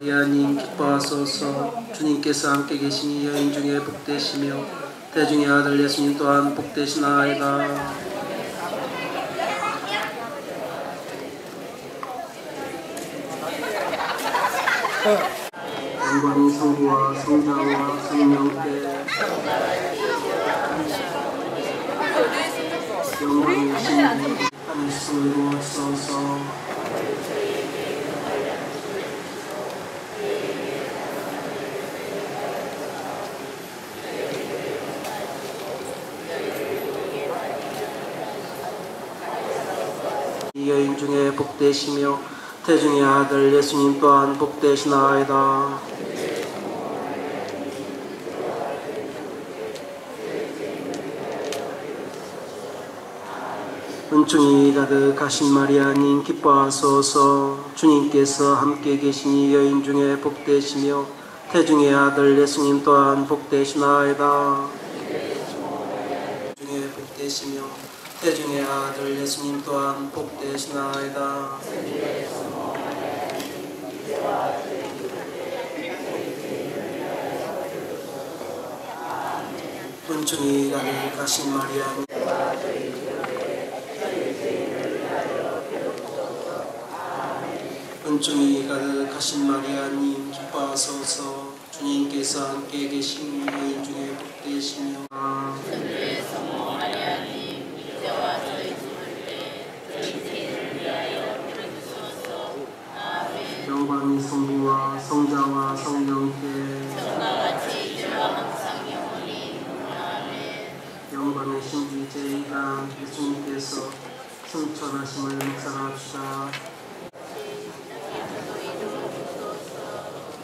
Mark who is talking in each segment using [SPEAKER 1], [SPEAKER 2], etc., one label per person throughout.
[SPEAKER 1] 마리아님 기뻐하소서. 주님께서 함께 계시니 여인 중에 복되시며 대중의 아들 예수님 또한 복되시나이다 영광이 성부와 성자와 성령께 영광이 신비 한수 이루옵소서. 이 여인 중에 복되시며 태중의 아들 예수님 또한 복되시나이다. 은총이 가득하신 마리아님 기뻐하소서 주님께서 함께 계시니 여인 중에 복되시며 태중의 아들 예수님 또한 복되시나이다. 중에 복되시며 태중의 아들 예수님 또한 복되시나이다. 은총이 가득하신 마리아님 은총이 가득하신 마리아님 기뻐하소서. 주님께서 함께 계신 여인 중에 복되시며 신비 제2가 예수님께서 승천하심을 묵상합시다.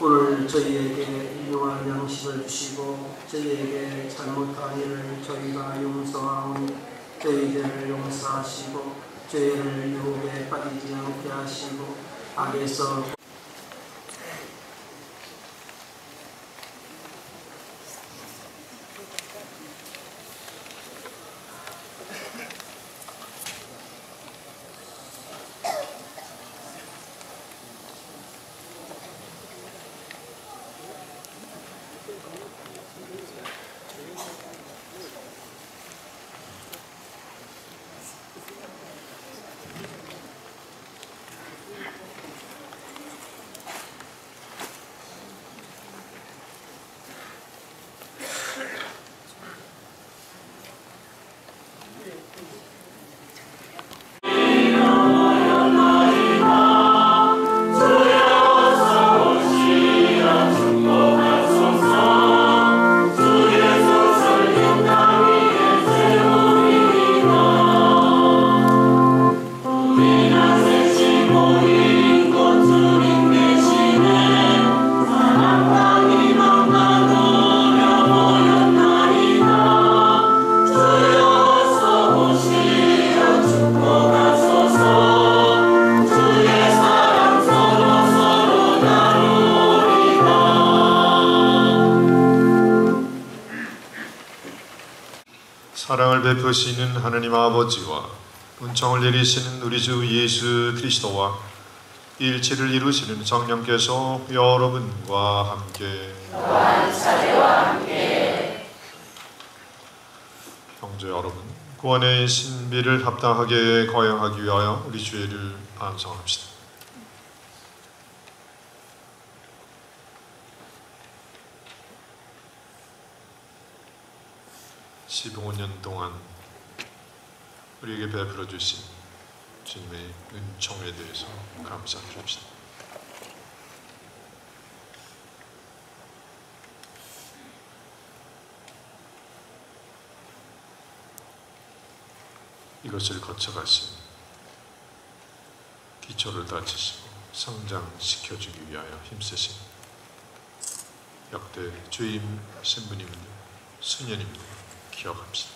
[SPEAKER 1] 오늘 저희에게 일용할 양식을 주시고 저희에게 잘못한 일을 저희가 용서하오니 저희들을 용서하시고 저희를 유혹에 빠지지 않게 하시고 악에서
[SPEAKER 2] 베푸시는 하느님 아버지와 은총을 내리시는 우리 주 예수 그리스도와 일치를 이루시는 성령께서 여러분과 함께 형제 여러분 구원의 신비를 합당하게 거행하기 위하여 우리 죄를 반성합시다. 십오 년 동안 우리에게 베풀어 주신 주님의 은총에 대해서 감사드립시다. 이것을 거쳐가신 기초를 다지시고 성장시켜주기 위하여 힘쓰신 역대 주임 신부님들, 수녀님들 기억합시다.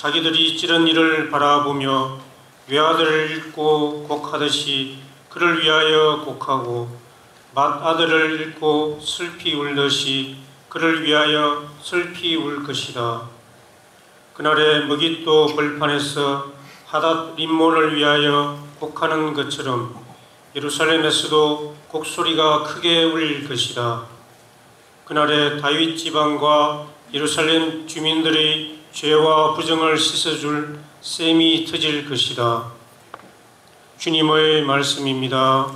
[SPEAKER 3] 자기들이 찌른 일을 바라보며 외아들을 읽고 곡하듯이 그를 위하여 곡하고 맏아들을 읽고 슬피 울듯이 그를 위하여 슬피 울 것이다. 그날에 먹잇도 벌판에서 하닷 림몬을 위하여 곡하는 것처럼 예루살렘에서도 곡소리가 크게 울릴 것이다. 그날에 다윗 지방과 예루살렘 주민들의 죄와 부정을 씻어줄 셈이 터질 것이다. 주님의 말씀입니다.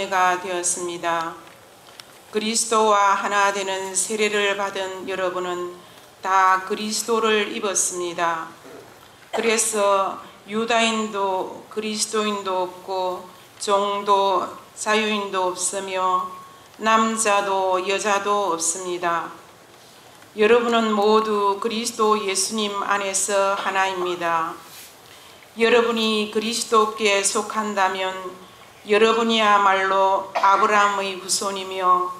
[SPEAKER 4] 의 자녀가 되었습니다. 그리스도와 하나 되는 세례를 받은 여러분은 다 그리스도를 입었습니다. 그래서 유다인도 그리스도인도 없고 종도 자유인도 없으며 남자도 여자도 없습니다. 여러분은 모두 그리스도 예수님 안에서 하나입니다. 여러분이 그리스도께 속한다면 여러분이야말로 아브라함의 후손이며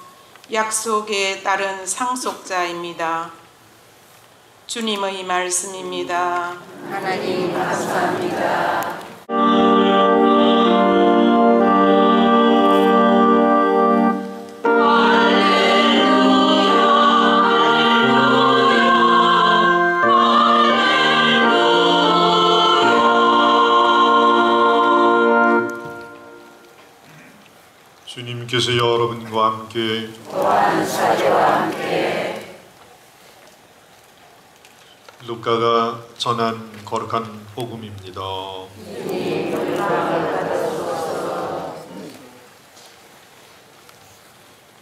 [SPEAKER 4] 약속에 따른 상속자입니다. 주님의 말씀입니다.
[SPEAKER 5] 하나님 감사합니다.
[SPEAKER 2] 주님께서 여러분과 함께
[SPEAKER 5] 또한 사제와 함께
[SPEAKER 2] 루카가 전한 거룩한 복음입니다.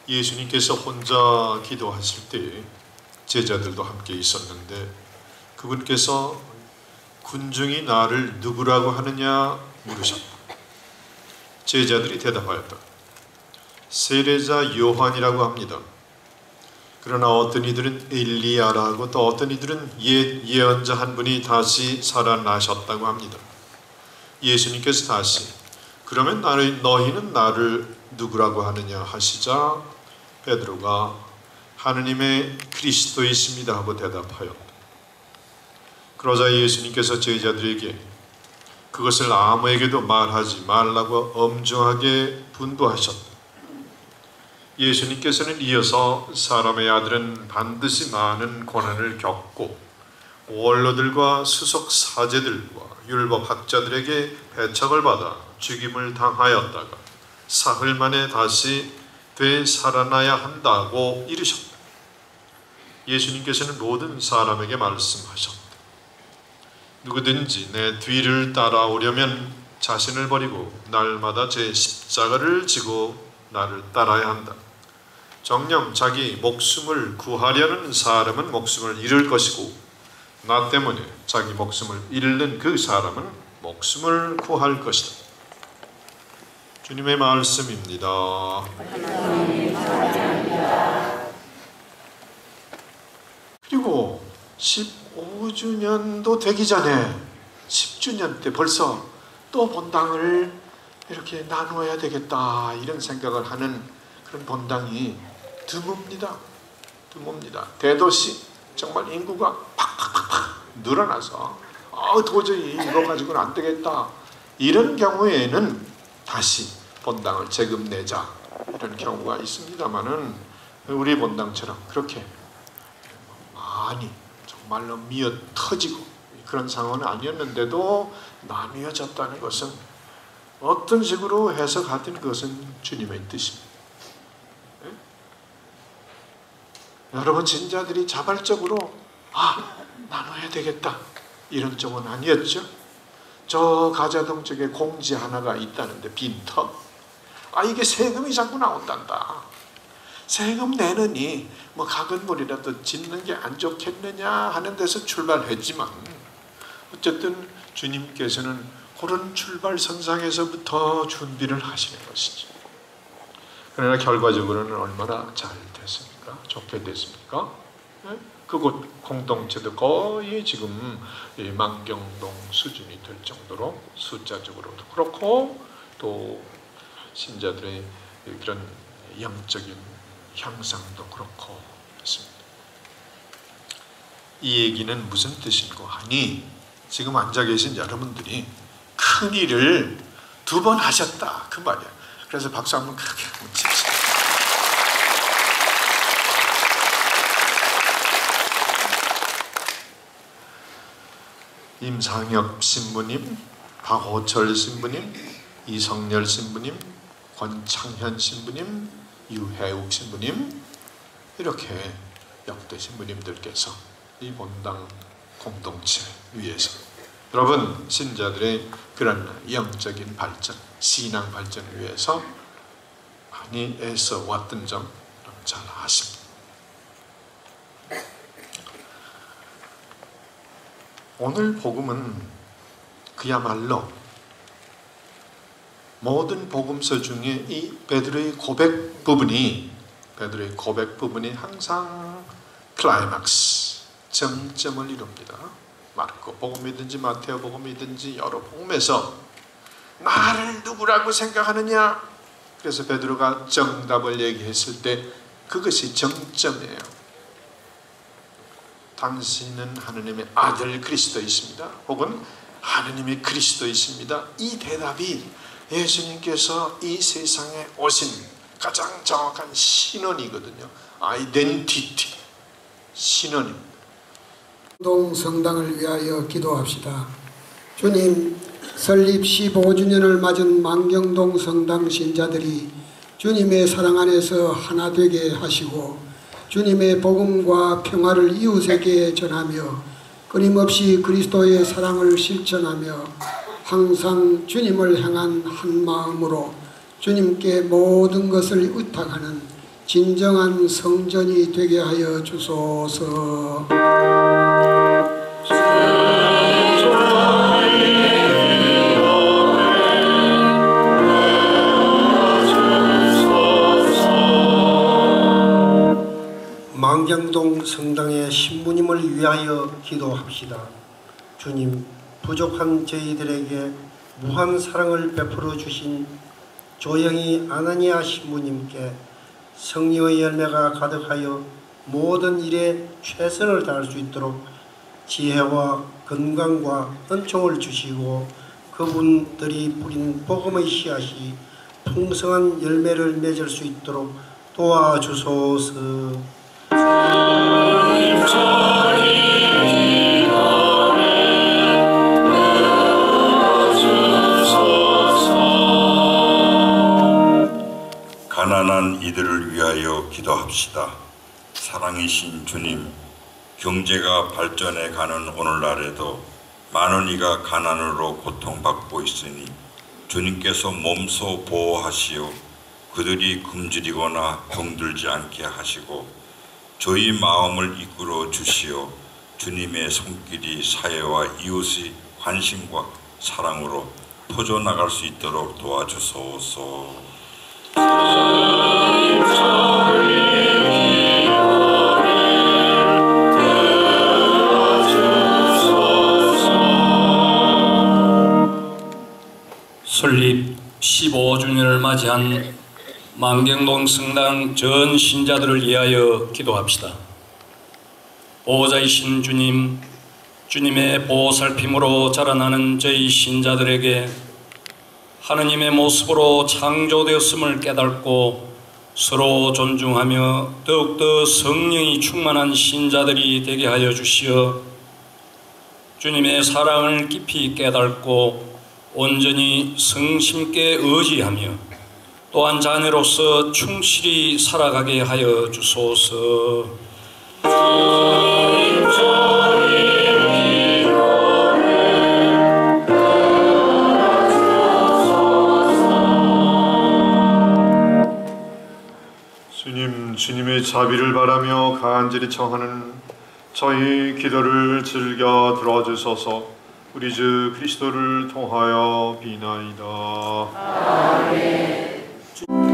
[SPEAKER 2] 예수님께서 혼자 기도하실 때 제자들도 함께 있었는데 그분께서 군중이 나를 누구라고 하느냐 물으셨다. 제자들이 대답하였다. 세례자 요한이라고 합니다. 그러나 어떤 이들은 엘리야라고 또 어떤 이들은 옛 예언자 한 분이 다시 살아나셨다고 합니다. 예수님께서 다시 그러면 나를 너희는 나를 누구라고 하느냐 하시자 베드로가 하느님의 그리스도이십니다 하고 대답하였다. 그러자 예수님께서 제자들에게 그것을 아무에게도 말하지 말라고 엄중하게 분부하셨다. 예수님께서는 이어서 사람의 아들은 반드시 많은 고난을 겪고 원로들과 수석 사제들과 율법 학자들에게 배척을 받아 죽임을 당하였다가 사흘 만에 다시 되살아나야 한다고 이르셨다. 예수님께서는 모든 사람에게 말씀하셨다. 누구든지 내 뒤를 따라오려면 자신을 버리고 날마다 제 십자가를 지고 나를 따라야 한다. 정녕 자기 목숨을 구하려는 사람은 목숨을 잃을 것이고 나 때문에 자기 목숨을 잃는 그 사람은 목숨을 구할 것이다. 주님의 말씀입니다. 그리고 15주년도 되기 전에 10주년 때 벌써 또 본당을 이렇게 나누어야 되겠다 이런 생각을 하는 그런 본당이 드뭅니다. 드뭅니다. 대도시 정말 인구가 팍팍팍팍 늘어나서 아, 도저히 이거 가지고는 안 되겠다. 이런 경우에는 다시 본당을 재금 내자 이런 경우가 있습니다만은 우리 본당처럼 그렇게 많이 정말로 미어 터지고 그런 상황은 아니었는데도 나뉘어졌다는 것은 어떤 식으로 해석하든 그것은 주님의 뜻입니다. 예? 여러분 진자들이 자발적으로 아 나눠야 되겠다 이런 쪽은 아니었죠. 저 가자동 쪽에 공지 하나가 있다는데 빈터. 아 이게 세금이 자꾸 나온단다. 세금 내느니 뭐 가건물이라도 짓는 게 안 좋겠느냐 하는 데서 출발했지만 어쨌든 주님께서는 그런 출발 선상에서부터 준비를 하시는 것이죠. 그러나 결과적으로는 얼마나 잘 됐습니까? 좋게 됐습니까? 네? 그곳 공동체도 거의 지금 이 만경동 수준이 될 정도로 숫자적으로도 그렇고 또 신자들의 그런 영적인 향상도 그렇고 그렇습니다. 이 얘기는 무슨 뜻인고 하니 지금 앉아 계신 여러분들이 큰 일을 두 번 하셨다 그 말이야. 그래서 박수 한번 크게 한번 칩시다. 임상혁 신부님, 박호철 신부님, 이성열 신부님, 권창현 신부님, 유해욱 신부님 이렇게 역대 신부님들께서 이 본당 공동체 위에서 여러분 신자들의 그런 영적인 발전, 신앙 발전을 위해서 많이 애써 왔던 점 잘 아십니다. 오늘 복음은 그야말로 모든 복음서 중에 이 베드로의 고백 부분이 베드로의 고백 부분이 항상 클라이막스 정점을 이룹니다. 마르코 복음이든지 마테오 복음이든지 여러 복음에서 나를 누구라고 생각하느냐? 그래서 베드로가 정답을 얘기했을 때 그것이 정점이에요. 당신은 하느님의 아들 그리스도이십니다. 혹은 하느님의 그리스도이십니다. 이 대답이 예수님께서 이 세상에 오신 가장 정확한 신원이거든요. 아이덴티티 신원입니다.
[SPEAKER 6] 동 성당을 위하여 기도합시다. 주님, 설립 15주년을 맞은 만경동 성당 신자들이 주님의 사랑 안에서 하나 되게 하시고 주님의 복음과 평화를 이웃에게 전하며 끊임없이 그리스도의 사랑을 실천하며 항상 주님을 향한 한 마음으로 주님께 모든 것을 의탁하는 진정한 성전이 되게 하여 주소서.
[SPEAKER 7] 성당의 신부님을 위하여 기도합시다. 주님, 부족한 저희들에게 무한 사랑을 베풀어 주신 조영희 아나니아 신부님께 성령의 열매가 가득하여 모든 일에 최선을 다할 수 있도록 지혜와 건강과 은총을 주시고 그분들이 뿌린 복음의 씨앗이 풍성한 열매를 맺을 수 있도록 도와주소서.
[SPEAKER 8] 가난한 이들을 위하여 기도합시다. 사랑이신 주님, 경제가 발전해 가는 오늘날에도 많은 이가 가난으로 고통받고 있으니 주님께서 몸소 보호하시어 그들이 굶주리거나 병들지 않게 하시고 저희 마음을 이끌어 주시어 주님의 손길이 사회와 이웃의 관심과 사랑으로 퍼져나갈 수 있도록 도와주소서.
[SPEAKER 9] 설립 15주년을 맞이한 만경동 성당 전 신자들을 위하여 기도합시다. 보호자이신 주님, 주님의 보살핌으로 자라나는 저희 신자들에게 하느님의 모습으로 창조되었음을 깨닫고 서로 존중하며 더욱더 성령이 충만한 신자들이 되게 하여 주시어 주님의 사랑을 깊이 깨닫고 온전히 성심께 의지하며 또한 자녀로서 충실히 살아가게 하여 주소서.
[SPEAKER 2] 주님, 주님의 자비를 바라며 간절히 청하는 저희 기도를 즐겨 들어주소서. 우리 주 그리스도를 통하여 비나이다. 아버 지,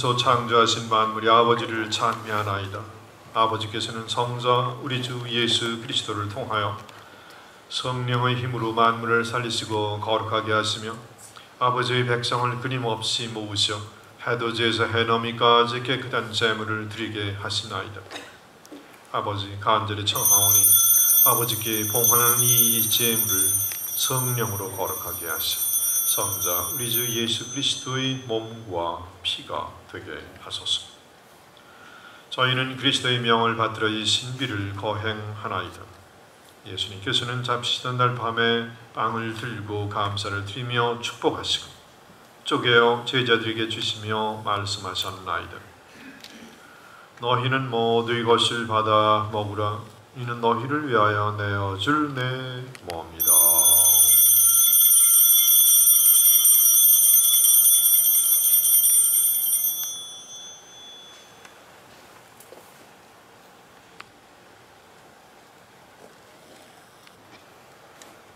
[SPEAKER 2] 몸소 창조하신 만물이 아버지를 찬미하나이다. 아버지께서는 성자 우리 주 예수 그리스도를 통하여 성령의 힘으로 만물을 살리시고 거룩하게 하시며 아버지의 백성을 끊임없이 모으셔 해돋이에서 해넘이까지 깨끗한 재물을 드리게 하시나이다. 아버지 간절히 청하오니 아버지께 봉헌하는 이 재물을 성령으로 거룩하게 하시오. 성자 우리 주 예수 그리스도의 몸과 피가 되게 하소서. 저희는 그리스도의 명을 받들어 이 신비를 거행하나이다. 예수님께서는 잡시던 날 밤에 빵을 들고 감사를 드리며 축복하시고 쪼개어 제자들에게 주시며 말씀하셨나이다. 너희는 모두 이것을 받아 먹으라. 이는 너희를 위하여 내어줄 내 몸이다.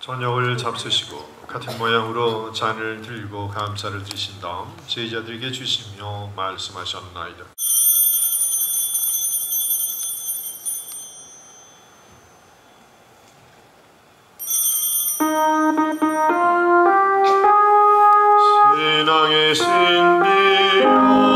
[SPEAKER 2] 저녁을 잡수시고 같은 모양으로 잔을 들고 감사를 드신 다음 제자들에게 주시며 말씀하셨나이다. 신앙의 신비여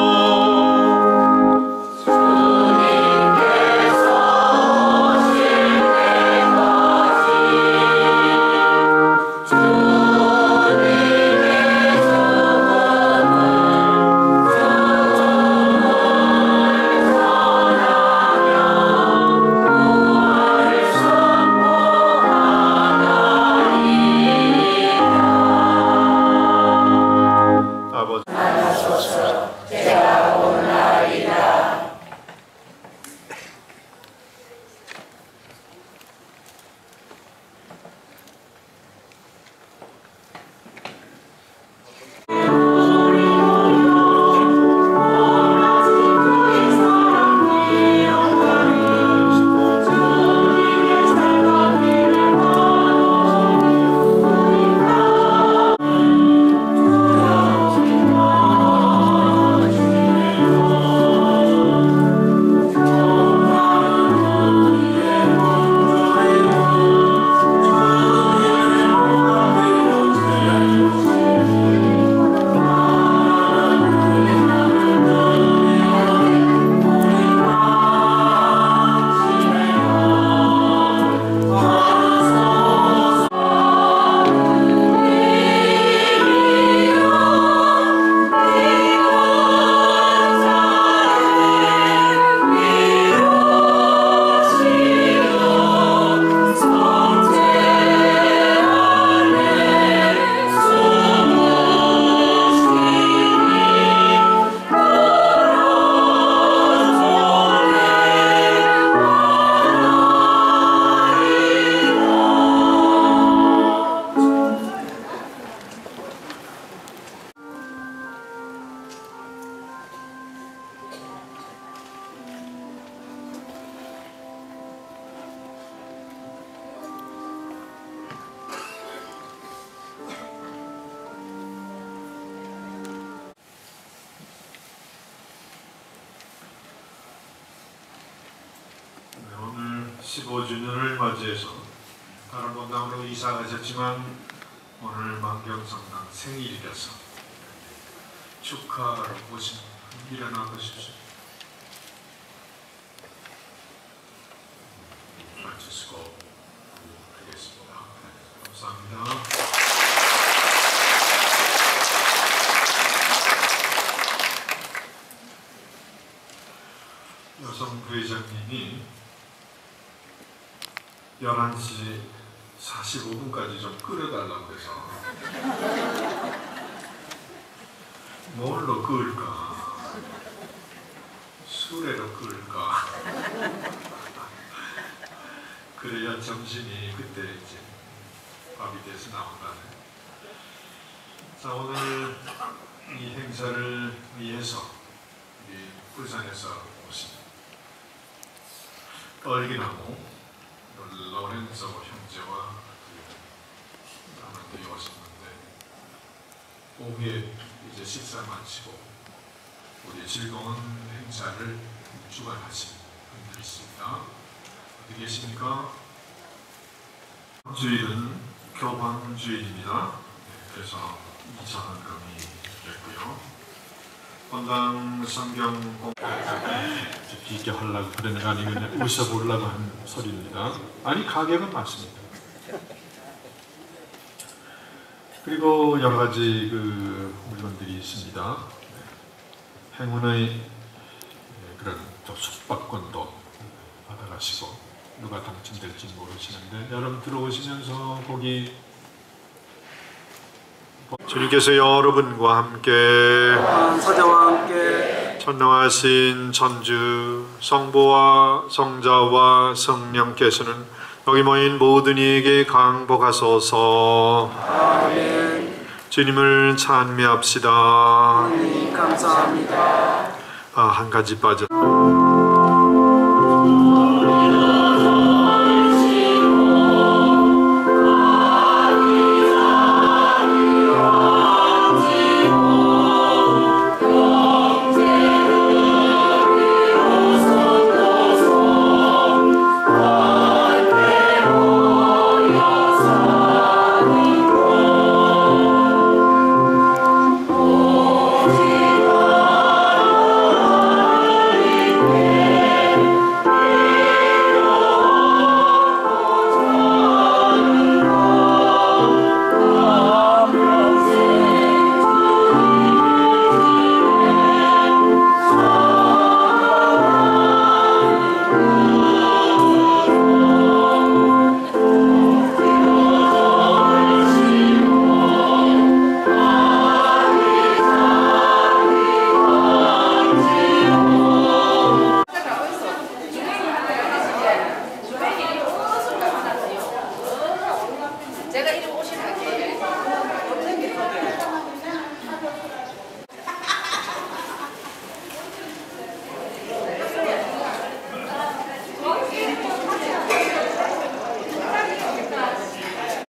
[SPEAKER 2] 가셨지만 오늘 만경성당 생일이라서 축하로 오신 일어나 보십시오. 마치시고 하겠습니다. 감사합니다. 여성 부회장님이 11시 45분까지 좀 끌어달라고 해서 뭘로 끌까? 수레로 끌까? 그래야 점심이 그때 이제 밥이 돼서 나온다네. 자 오늘 이 행사를 위해서 우리 부산에서 오신 떨기나무 로렌zo 형제와 남한테 오셨는데 오후에 이제 식사 마치고 우리 즐거운 행사를 주관하신 분들이 있습니다. 어디 계십니까? 주일은 교방 주일입니다. 네, 그래서 이전금이 됐고요. 본당 성경 공 비게 하려고 그러는 거 아니고 그냥 웃어보려고 하는 소리입니다. 아니 가격은 맞습니다. 그리고 여러 가지 그 물건들이 있습니다. 네. 행운의 네, 그런 또 숙박권도 받아가시고 누가 당첨될지 모르시는데 여러분 들어오시면서 거기 주님께서 여러분과 함께
[SPEAKER 1] 사자와 함께
[SPEAKER 2] 전능하신 천주 성부와 성자와 성령께서는 여기 모인 모든 이에게 강복하소서.
[SPEAKER 1] 아멘.
[SPEAKER 2] 주님을 찬미합시다.
[SPEAKER 1] 하나님 감사합니다.
[SPEAKER 2] 아, 한 가지 빠져